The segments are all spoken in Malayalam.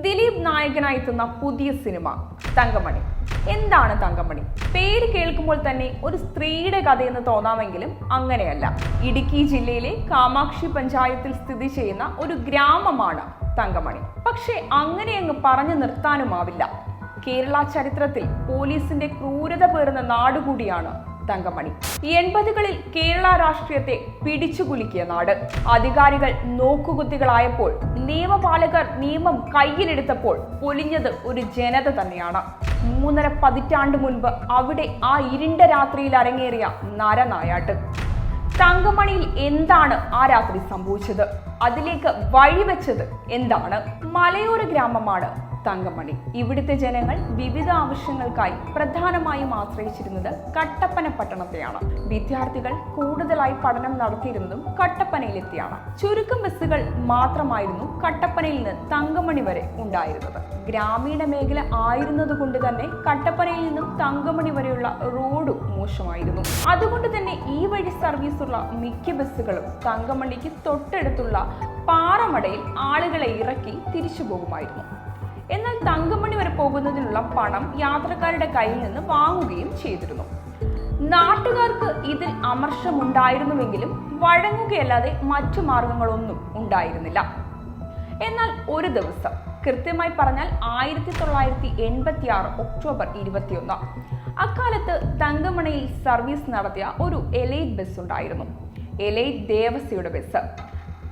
ദിലീപ് നായകനായി എത്തുന്ന പുതിയ സിനിമ തങ്കമണി. എന്താണ് തങ്കമണി? പേര് കേൾക്കുമ്പോൾ തന്നെ ഒരു സ്ത്രീയുടെ കഥയെന്ന് തോന്നാമെങ്കിലും അങ്ങനെയല്ല. ഇടുക്കി ജില്ലയിലെ കാമാക്ഷി പഞ്ചായത്തിൽ സ്ഥിതി ചെയ്യുന്ന ഒരു ഗ്രാമമാണ് തങ്കമണി. പക്ഷെ അങ്ങനെ അങ്ങ് പറഞ്ഞു നിർത്താനുമാവില്ല. കേരള ചരിത്രത്തിൽ പോലീസിന്റെ ക്രൂരത പേറുന്ന നാടുകൂടിയാണ് തങ്കമണി. എൺപതുകളിൽ കേരള രാഷ്ട്രീയത്തെ പിടിച്ചുകുലുക്കിയ നാട്. അധികാരികൾ നോക്കുകുത്തികളായപ്പോൾ നിയമപാലകർ നിയമം കയ്യിലെടുത്തപ്പോൾ പൊലിഞ്ഞത് ഒരു ജനത തന്നെയാണ്. മൂന്നര പതിറ്റാണ്ട് മുൻപ് അവിടെ ആ ഇരുണ്ട രാത്രിയിൽ അരങ്ങേറിയ നരനായാട്ട്. തങ്കമണിയിൽ എന്താണ് ആ രാത്രി സംഭവിച്ചത്? അതിലേക്ക് വഴിവെച്ചത് എന്താണ്? മലയോര ഗ്രാമമാണ് തങ്കമണി. ഇവിടുത്തെ ജനങ്ങൾ വിവിധ ആവശ്യങ്ങൾക്കായി പ്രധാനമായും ആശ്രയിച്ചിരുന്നത് കട്ടപ്പന പട്ടണത്തെയാണ്. വിദ്യാർത്ഥികൾ കൂടുതലായി പഠനം നടത്തിയിരുന്നതും കട്ടപ്പനയിലെത്തിയാണ്. ചുരുക്കം ബസ്സുകൾ മാത്രമായിരുന്നു കട്ടപ്പനയിൽ നിന്ന് തങ്കമണി വരെ ഉണ്ടായിരുന്നത്. ഗ്രാമീണ മേഖല ആയിരുന്നതുകൊണ്ട് തന്നെ കട്ടപ്പനയിൽ നിന്നും തങ്കമണി വരെയുള്ള റോഡും മോശമായിരുന്നു. അതുകൊണ്ട് തന്നെ ഈ വഴി സർവീസുള്ള മിക്ക ബസ്സുകളും തങ്കമണിക്ക് തൊട്ടടുത്തുള്ള പാറമടയിൽ ആളുകളെ ഇറക്കി തിരിച്ചു പോകുമായിരുന്നു എന്നാൽ തങ്കമണി വരെ പോകുന്നതിനുള്ള പണം യാത്രക്കാരുടെ കയ്യിൽ നിന്ന് വാങ്ങുകയും ചെയ്തിരുന്നു. നാട്ടുകാർക്ക് ഇതിൽ അമർഷമുണ്ടായിരുന്നുവെങ്കിലും വഴങ്ങുകയല്ലാതെ മറ്റു മാർഗങ്ങളൊന്നും ഉണ്ടായിരുന്നില്ല. എന്നാൽ ഒരു ദിവസം കൃത്യമായി പറഞ്ഞാൽ ആയിരത്തി തൊള്ളായിരത്തി എൺപത്തി ആറ് ഒക്ടോബർ ഇരുപത്തിയൊന്ന് അക്കാലത്ത് തങ്കമണയിൽ സർവീസ് നടത്തിയ ഒരു എലൈറ്റ് ബസ് ഉണ്ടായിരുന്നു. എലൈറ്റ് ദേവസ്യയുടെ ബസ്.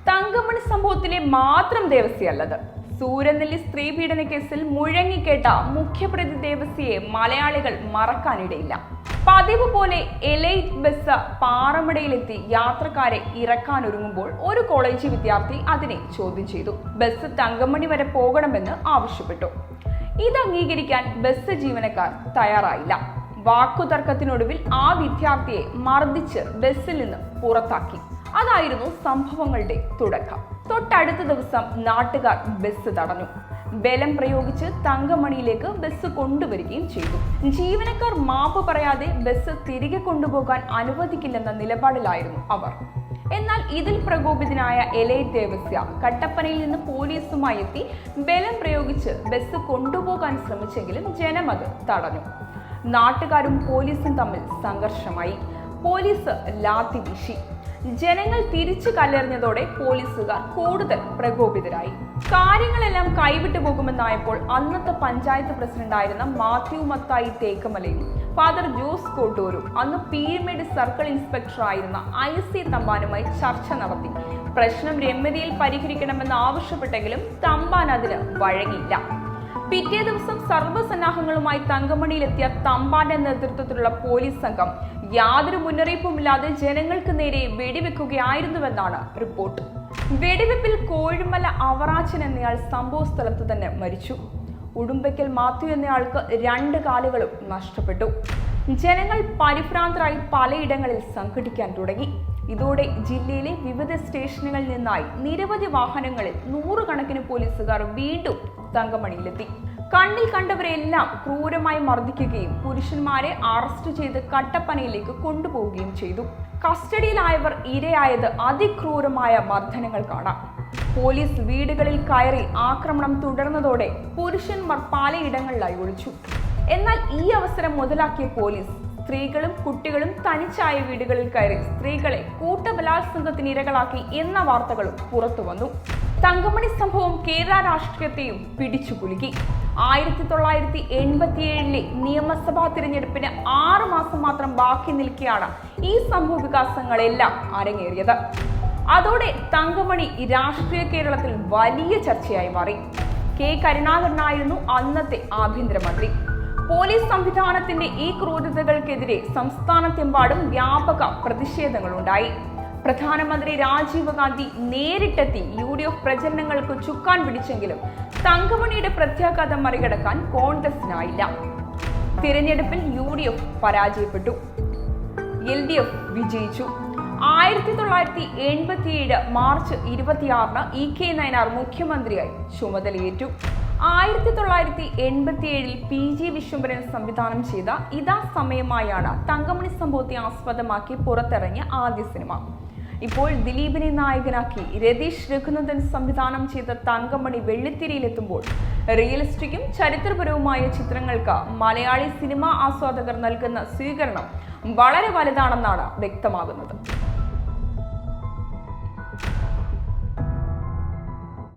തങ്കമണി സംഭവത്തിലെ മാത്രം ദേവസ്യല്ലത്. സൂര്യനെല്ലി സ്ത്രീ പീഡന കേസിൽ മുഴങ്ങിക്കേട്ട മുഖ്യപ്രതി ദേവസ്യയെ മലയാളികൾ മറക്കാനിടയില്ല. പതിവ് പോലെ എലൈറ്റ് ബസ് പാറമടയിലെത്തി യാത്രക്കാരെ ഇറക്കാനൊരുങ്ങുമ്പോൾ ഒരു കോളേജ് വിദ്യാർത്ഥി അതിനെ ചോദ്യം ചെയ്തു. ബസ് തങ്കമണി വരെ പോകണമെന്ന് ആവശ്യപ്പെട്ടു. ഇത് അംഗീകരിക്കാൻ ബസ് ജീവനക്കാർ തയ്യാറായില്ല. വാക്കുതർക്കത്തിനൊടുവിൽ ആ വിദ്യാർത്ഥിയെ മർദ്ദിച്ച് ബസ്സിൽ നിന്ന് പുറത്താക്കി. അതായിരുന്നു സംഭവങ്ങളുടെ തുടക്കം. തൊട്ടടുത്ത ദിവസം നാട്ടുകാർ ബസ് തടഞ്ഞു. ബലം പ്രയോഗിച്ച് തങ്കമണിയിലേക്ക് ബസ് കൊണ്ടുവരികയും ചെയ്തു. ജീവനക്കാർ മാപ്പ് പറയാതെ ബസ് തിരികെ കൊണ്ടുപോകാൻ അനുവദിക്കില്ലെന്ന നിലപാടിലായിരുന്നു അവർ. എന്നാൽ ഇതിൽ പ്രകോപിതനായ എലൈ ദേവസ്യ കട്ടപ്പനയിൽ നിന്ന് പോലീസുമായി എത്തി ബലം പ്രയോഗിച്ച് ബസ് കൊണ്ടുപോകാൻ ശ്രമിച്ചെങ്കിലും ജനം അത് തടഞ്ഞു. നാട്ടുകാരും പോലീസും തമ്മിൽ സംഘർഷമായി. പോലീസ് ലാത്തി വീശി. ജനങ്ങൾ തിരിച്ചു കല്ലെറിഞ്ഞതോടെ പോലീസുകാർ കൂടുതൽ പ്രകോപിതരായി. കാര്യങ്ങളെല്ലാം കൈവിട്ടു പോകുമെന്നായപ്പോൾ അന്നത്തെ പഞ്ചായത്ത് പ്രസിഡന്റായിരുന്ന മാത്യു മത്തായി തേക്കമലയും ഫാദർ ജോസ് കോട്ടൂരും അന്ന് പീരുമേട് സർക്കിൾ ഇൻസ്പെക്ടർ ആയിരുന്ന ഐ സി തമ്പാനുമായി ചർച്ച നടത്തി. പ്രശ്നം രമ്യതയിൽ പരിഹരിക്കണമെന്ന് ആവശ്യപ്പെട്ടെങ്കിലും തമ്പാൻ അതിന് വഴങ്ങിയില്ല. പിറ്റേ ദിവസം സർവസന്നാഹങ്ങളുമായി തങ്കമണിയിലെത്തിയ തമ്പാന്റെ നേതൃത്വത്തിലുള്ള പോലീസ് സംഘം യാതൊരു മുന്നറിയിപ്പുമില്ലാതെ ജനങ്ങൾക്ക് നേരെ വെടിവെക്കുകയായിരുന്നുവെന്നാണ് റിപ്പോർട്ട്. വെടിവെപ്പിൽ കോഴിമല അവറാച്ചൻ എന്നയാൾ സംഭവ സ്ഥലത്ത് തന്നെ മരിച്ചു. ഉടുമ്പയ്ക്കൽ മാത്യു എന്നയാൾക്ക് രണ്ട് കാലുകളും നഷ്ടപ്പെട്ടു. ജനങ്ങൾ പരിഭ്രാന്തരായി പലയിടങ്ങളിൽ സംഘടിക്കാൻ തുടങ്ങി. ഇതോടെ ജില്ലയിലെ വിവിധ സ്റ്റേഷനുകളിൽ നിന്നായി നിരവധി വാഹനങ്ങളിൽ നൂറുകണക്കിന് പോലീസുകാർ വീണ്ടും തങ്കമണിയിലെത്തി. കണ്ണിൽ കണ്ടവരെല്ലാം ക്രൂരമായി മർദ്ദിക്കുകയും പുരുഷന്മാരെ അറസ്റ്റ് ചെയ്ത് കട്ടപ്പനയിലേക്ക് കൊണ്ടുപോവുകയും ചെയ്തു. കസ്റ്റഡിയിലായവർ ഇരയായത് അതിക്രൂരമായ മർദ്ദനങ്ങൾ കാണാം. പോലീസ് വീടുകളിൽ കയറി ആക്രമണം തുടർന്നതോടെ പുരുഷന്മാർ പലയിടങ്ങളിലായി ഒളിച്ചു. എന്നാൽ ഈ അവസരം മുതലാക്കിയ പോലീസ് സ്ത്രീകളും കുട്ടികളും തനിച്ചായ വീടുകളിൽ കയറി സ്ത്രീകളെ കൂട്ടബലാത്സംഗത്തിന് ഇരകളാക്കി എന്ന വാർത്തകളും പുറത്തു വന്നു. തങ്കമണി സംഭവം കേരള രാഷ്ട്രീയത്തെയും പിടിച്ചു കുലുക്കി. ആയിരത്തി തൊള്ളായിരത്തി എൺപത്തിയേഴിലെ നിയമസഭാ തിരഞ്ഞെടുപ്പിന് ആറ് മാസം മാത്രം ബാക്കി നിൽക്കെയാണ് ഈ സംഭവ വികാസങ്ങളെല്ലാം അരങ്ങേറിയത്. അതോടെ തങ്കമണി രാഷ്ട്രീയ കേരളത്തിൽ വലിയ ചർച്ചയായി മാറി. കെ കരുണാകരനായിരുന്നു അന്നത്തെ ആഭ്യന്തരമന്ത്രി. പോലീസ് സംവിധാനത്തിന്റെ ഈ ക്രൂരതകൾക്കെതിരെ സംസ്ഥാനത്തെമ്പാടും വ്യാപക പ്രതിഷേധങ്ങളുണ്ടായി. പ്രധാനമന്ത്രി രാജീവ് ഗാന്ധി നേരിട്ടെത്തി യു ഡി എഫ് പ്രചരണങ്ങൾക്ക് ചുക്കാൻ പിടിച്ചെങ്കിലും തങ്കമണിയുടെ പ്രത്യാഘാതം മറികടക്കാൻ കോൺഗ്രസിനായില്ല. തിരഞ്ഞെടുപ്പിൽ യു ഡി എഫ് പരാജയപ്പെട്ടു. എൽ ഡി എഫ് വിജയിച്ചു. ആയിരത്തി തൊള്ളായിരത്തി എൺപത്തിയേഴ് മാർച്ച് ഇരുപത്തിയാറിന് ഇ കെ നയനാർ മുഖ്യമന്ത്രിയായി ചുമതലയേറ്റു. ആയിരത്തി തൊള്ളായിരത്തി എൺപത്തിയേഴിൽ പി ജി വിശ്വംഭരൻ സംവിധാനം ചെയ്ത ഇതാ സമയമായാണ് തങ്കമണി സംഭവത്തെ ആസ്പദമാക്കി പുറത്തിറങ്ങിയ ആദ്യ സിനിമ. ഇപ്പോൾ ദിലീപിനെ നായകനാക്കി രതീഷ് രഘുനന്ദൻ സംവിധാനം ചെയ്ത തങ്കമണി വെള്ളിത്തിരിയിലെത്തുമ്പോൾ റിയലിസ്റ്റിക്കും ചരിത്രപരവുമായ ചിത്രങ്ങൾക്ക് മലയാളി സിനിമാ ആസ്വാദകർ നൽകുന്ന സ്വീകരണം വളരെ വലുതാണെന്നാണ് വ്യക്തമാകുന്നത്.